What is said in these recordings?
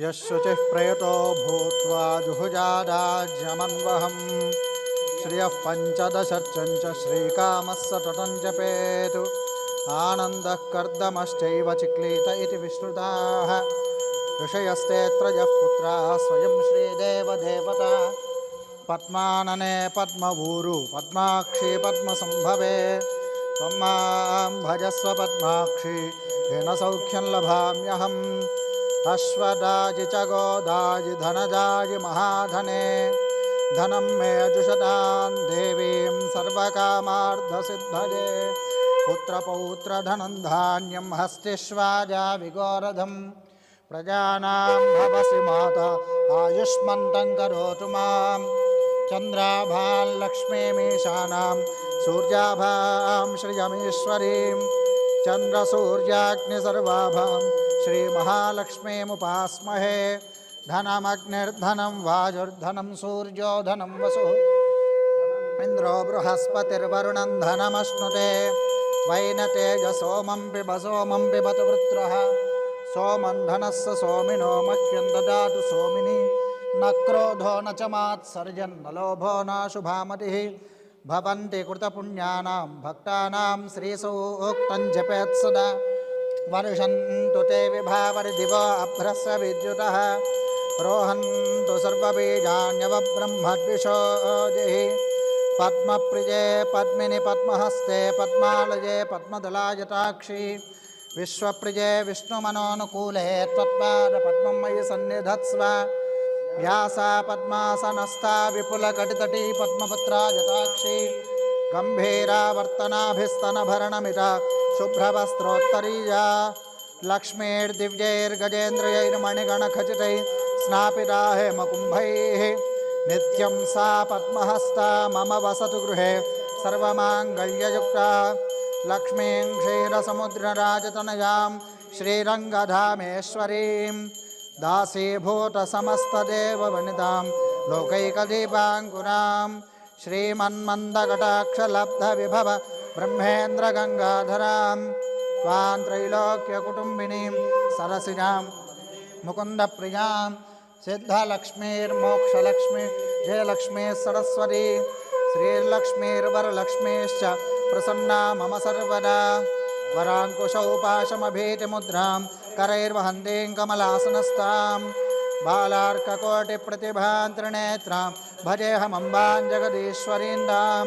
यशुचिः प्रयतो भूत्वा जुहुजादाज्यमन्वहम्। श्रियः पञ्चदशर्चं श्रीकामः सततं जपेतु। आनन्दः कर्दमश्चैव चिक्लीत स्वयं श्रीदेवदेवता। पद्मानने पद्मभूरु, पद्माक्षी पद्मसम्भवे। भजस्व पद्माक्षी, येन सौख्यं लभाम्यहम्। अश्वदाजि च गोदाजि महाधने, धनं मे जुषतां देवीं सर्वकामार्धसिद्धये पुत्रपौत्रधनं धान्यं हस्तिष्वाजा विगोरधं प्रजानां भवसि माता आयुष्मन्तं करोतु माँ चन्द्राभां लक्ष्मीमीशानां सूर्याभां श्रियमीश्वरीं, चन्द्रसूर्याग्निसर्वाभां श्रीमहालक्ष्मीमुपास्महे धनमग्निर्धनं वाजुर्धनं सूर्यो धनं वसुः। इन्द्रो बृहस्पतिर्वरुणं धनमश्नुते। वैनतेजसोमं पिब सोमं पिबतु वृत्रः। सोमं धनस्य सोमिनो मह्यं ददातु सोमिनि। न क्रोधो न च मात्सर्जन् न लोभो न शुभामतिः। भवन्ति कृतपुण्यानां भक्तानां श्रीसूक्तं जपेत् सदा। वर्षन्तु ते विभावरिदिव अभ्रस्य विद्युतः। रोहन्तु सर्वबीजान्यवब्रह्मद्विषोजिः पद्मप्रिये पद्मिनि पद्महस्ते पद्मालये पद्मदलायताक्षी। विश्वप्रिये विष्णुमनोनुकूले त्वत्पादपद्मं मयि सन्निधत्स्व। व्यासा पद्मासनस्था विपुलकटितटी पद्मपत्रा यताक्षी गम्भीरावर्तनाभिस्तनभरणमिता शुभ्रवस्त्रोत्तरीया। लक्ष्मीर्दिव्यैर्गजेन्द्रयैर्मणिगणखचितैः स्नापिता हेमकुम्भैः। नित्यं सा पद्महस्ता, मम वसतु गृहे। सर्वमाङ्गल्ययुक्ता। लक्ष्मीं क्षीरसमुद्रराजतनयां श्रीरङ्गधामेश्वरीं दासीभूतसमस्तदेववनितां लोकैकदीपाङ्कुरां श्रीमन्मन्दकटाक्षलब्धविभव ब्रह्मेन्द्रगङ्गाधरां त्वां त्रैलोक्यकुटुम्बिनीं सरसिजां मुकुन्दप्रियाँ सिद्धलक्ष्मीर्मोक्षलक्ष्मी, जयलक्ष्मी सरस्वती श्रीर्लक्ष्मीर्वरलक्ष्मीश्च प्रसन्ना मम सर्वदा। वराङ्कुशौ पाशमभीतिमुद्रां करैर्वहन्तीं कमलासनस्तां बालार्ककोटिप्रतिभां त्रिनेत्रां भजेऽहमम्बां जगदीश्वरीन्दां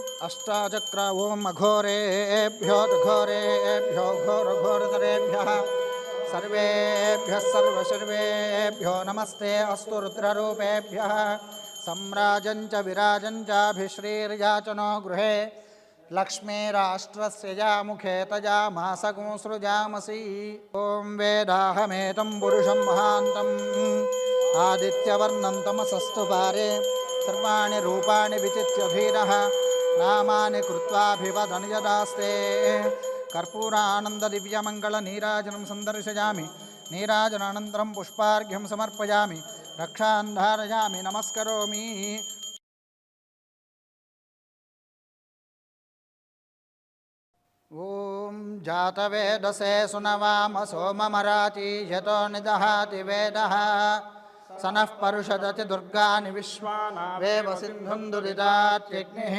अष्टाचक्र ओम अघोरेभ्यो घोरेभ्यो घोरघोरतरेभ्यः सर्वेभ्यः नमस्ते अस्तु रुद्ररूपेभ्यः सम्राजं च विराजं चाभिश्रीर्याचनो गृहे लक्ष्मीराष्ट्रस्य यामुखे तजामासगुंसृजामसि ॐ वेदाहमेतं पुरुषं महान्तम् आदित्यवर्णं तमसस्तु पारे। सर्वाणि रूपाणि विचित्य धीरः। नामानि कृत्वाभिवदन् यदास्ते कर्पूरानन्ददिव्यमङ्गलनीराजनं सन्दर्शयामि नीराजनानन्तरं पुष्पार्घ्यं समर्पयामि रक्षान् धारयामि नमस्करोमि ॐ जातवेदसे सुनवाम सोममराति यतो निदहाति वेदः स नः परुषदति दुर्गानि विश्वानावेव सिन्धुं दुरितात्यग्निः।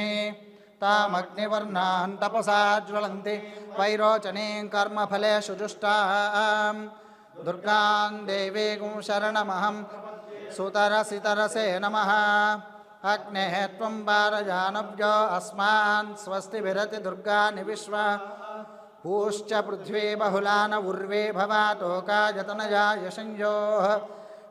तामग्निवर्णान् तपसा ज्वलन्ति, वैरोचनीं कर्मफलेषु जुष्टां दुर्गां देवीं शरणमहं सुतरसितरसे नमः। अग्नेः त्वं पारजानव्यो अस्मान् स्वस्ति विरति दुर्गानि विश्वा। पूश्च पृथ्वी बहुलान उर्वे भवातोका जतनया यशञ्जोः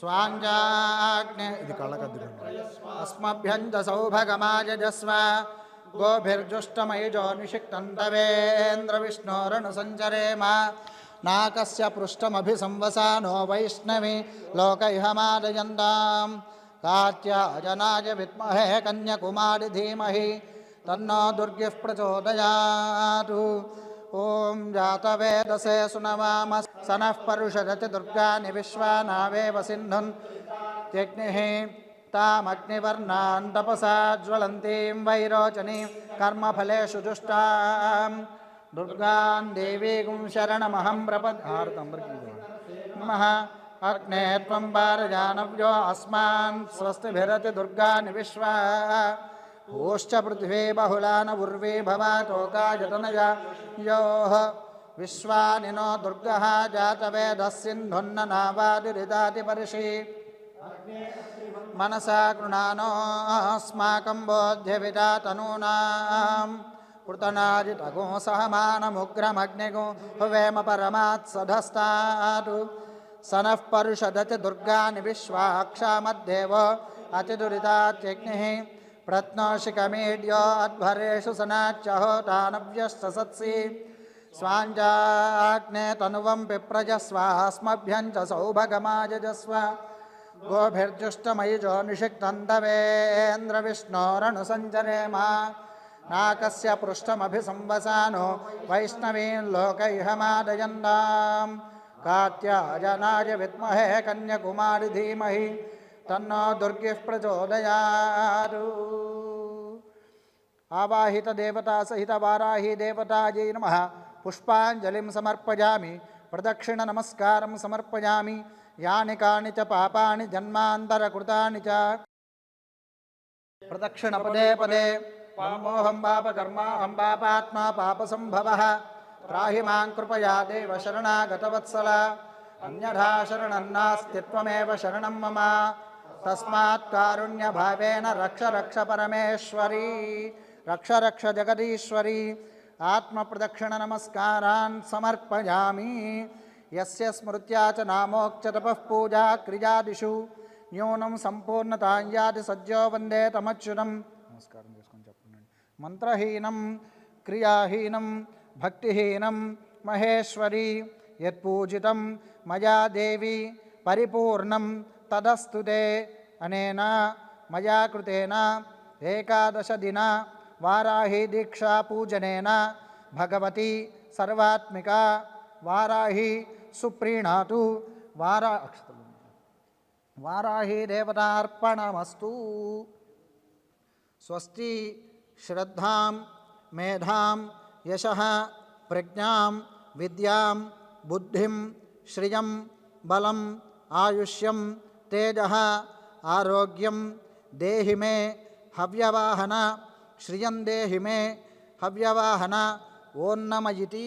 स्वाञ्जाग्ने गोभिर्जुष्टमयजो निषिक्तन्तवेन्द्र अस्मभ्यञ्च सौभगमायजस्व गोभिर्जुष्टमयिजो निषिक्तन्तवेन्द्रविष्णोरणुसञ्चरेम नाकस्य पृष्ठमभिसंवसानो वैष्णवी लोक इहमादयन्ताम् कात्याजनाय विद्महे कन्यकुमारि धीमहि। तन्नो दुर्गिः प्रचोदयातु। ॐ जातवेदसे सुनवाम स नः परुषदति दुर्गानि विश्वानावेव सिन्धुन् त्यग्निः तामग्निवर्णान् तपसा ज्वलन्तीं वैरोचनीं कर्मफलेषु जुष्टां दुर्गां देवीं शरणमहं प्रपद् नमः अग्ने त्वं पारजानव्यो अस्मान् स्वस्तिभिरति दुर्गानि विश्वा ओश्च पृथिवी बहुला न उर्वी भवातोकायतनया योः विश्वानि नो दुर्गः जातवेदः सिन्धुन्न नावादिरिदातिपर्षि मनसा कृणानोऽस्माकं बोध्यविदा तनूनां पृतनाजितगो सहमानमुग्रमग्निगो हुवेम परमात् सधस्तात्। स नः परुषदति दुर्गानि विश्वाक्षामद्देव अतिदुरितात्यग्निः प्रत्नोषिकमीड्यो अध्वरेषु सनाच्यहोतानव्यश्च स्वाञ्जाग्ने तनुवं पिप्रजस्वास्मभ्यं च सौभगमायजस्व। गोभिर्जुष्टमयिजो निषिक्तन्तवेन्द्रविष्णोरनुसञ्चरेम नाकस्य पृष्ठमभिसंवसानो वैष्णवीं लोकैहमादयन्तां कात्यायनाय विद्महे कन्यकुमारि धीमहि। తన్నో దుర్గిః ప్రచోదయారు. ఆవాహిత దేవతా సహిత వారాహి దేవతాజై నమ. పుష్పాంజలిం సమర్పయామి. ప్రదక్షిణ నమస్కారం సమర్పయామి. యాని కాని చ పాపాని జన్మాంతరకృతాని చ. ప్రదక్షిణ పదే పదే. పామోహం పాప కర్మాహం పాపాత్మా పాప సంభవ త్రాహి మాం కృపయా దేవ శరణాగతవత్సల అన్యథా శరణం నాస్తిత్వమేవ శరణం మమ. कारुण्यभावेन रक्ष रक्ष परमेश्वरी रक्ष रक्ष जगदीश्वरी आत्मप्रदक्षिणनमस्कारान् समर्पयामि यस्य स्मृत्या च नामोक्ततपः पूजा क्रियादिषु न्यूनं सम्पूर्णतां याति सज्जो वन्दे तमच्युतं నమస్కారం చేసుకొని చెప్పండి మంత్రహీనం క్రియాహీనం భక్తిహీనం మహేశ్వరి యత్పూజితం మయా దేవి పరిపూర్ణం तदस्तुते अनेन मया एकादश दिना वाराही दीक्षापूजनेन भगवती सर्वात्मिका वाराही सुप्रीणातु वारा वाराही देवतार्पणमस्तु। स्वस्ति श्रद्धां, मेधां, यशः, प्रज्ञां, विद्यां, बुद्धिं, श्रियं बलं आयुष्यं तेजः आरोग्यम देहि मे हव्यवाहन श्रियं देहि मे हव्यवाहन ओन्नमयिति।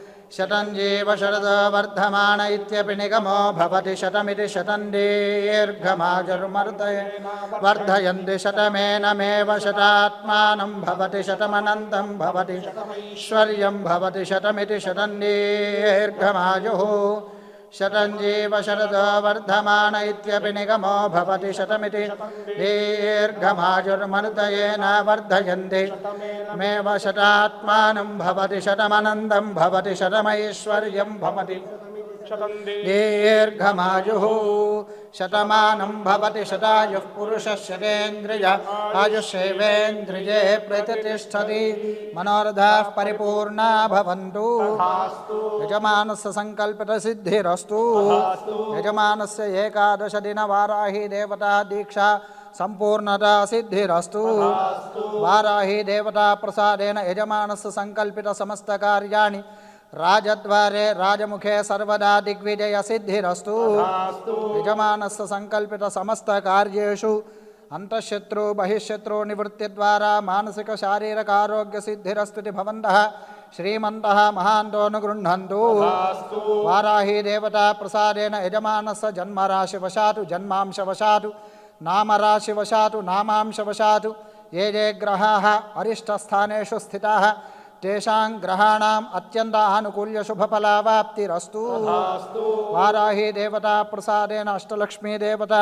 शतं शरद वर्धमान निगमो भवति शतमिति शतं दीर्घमाजुर्मर्दय वर्धयन्ति शतमेनमेव शतात्मानं भवति शतमनन्तं भवति। शतमिति शतं दीर्घमायुः शतं जीव शरदो इत्यपि निगमो भवति शतमिति। दीर्घमाजुर्मनुतयेन वर्धयन्ति। मेव भवति शतमैश्वर्यं भवति। दीर्घमायुः शतमानं भवति शतायुः पुरुषः शतेन्द्रिय आयुष्येवेन्द्रिये प्रतिष्ठति मनोरथाः परिपूर्णा भवन्तु यजमानस्य सङ्कल्पितसिद्धिरस्तु यजमानस्य एकादशदिनवाराही देवता दीक्षा सम्पूर्णता सिद्धिरस्तु वाराही देवता प्रसादेन यजमानस्य सङ्कल्पितसमस्तकार्याणि राजद्वारे राजमुखे सर्वदा दिग्विजयसिद्धिरस्तु यजमानस्य सङ्कल्पितसमस्तकार्येषु अन्तःशत्रु बहिःशत्रु निवृत्तिद्वारा मानसिकशारीरकारोग्यसिद्धिरस्तुति भवन्तः श्रीमन्तः महान्तोऽनुगृह्णन्तु वाराही देवता प्रसादेन यजमानस्य जन्मराशिवशातु जन्मांशवशातु नामराशिवशातु नामांशवशातु ये ये ग्रहाः अरिष्टस्थानेषु स्थिताः तेषां ग्रहाणाम् अत्यन्त आनुकूल्यशुभफलावाप्तिरस्तु वाराही देवता प्रसादेन अष्टलक्ष्मी देवता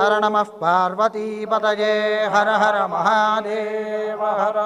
हर नमः पार्वतीपतये हर हर महादेव हर।